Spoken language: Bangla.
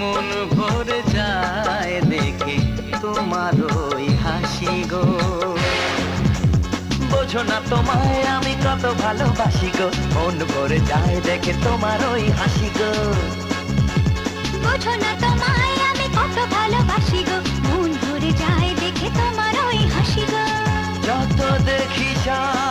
মন ভরে যায় দেখে তোমার ওই হাসি গো। বোঝো না তোমায় আমি কত ভালোবাসি গো। মন ভরে যায় দেখে তোমার ওই হাসি গো। বোঝো না তোমায় আমি কত ভালোবাসি গো। মন ভরে যায় দেখে তোমার ওই হাসি গো। যত দেখি যায়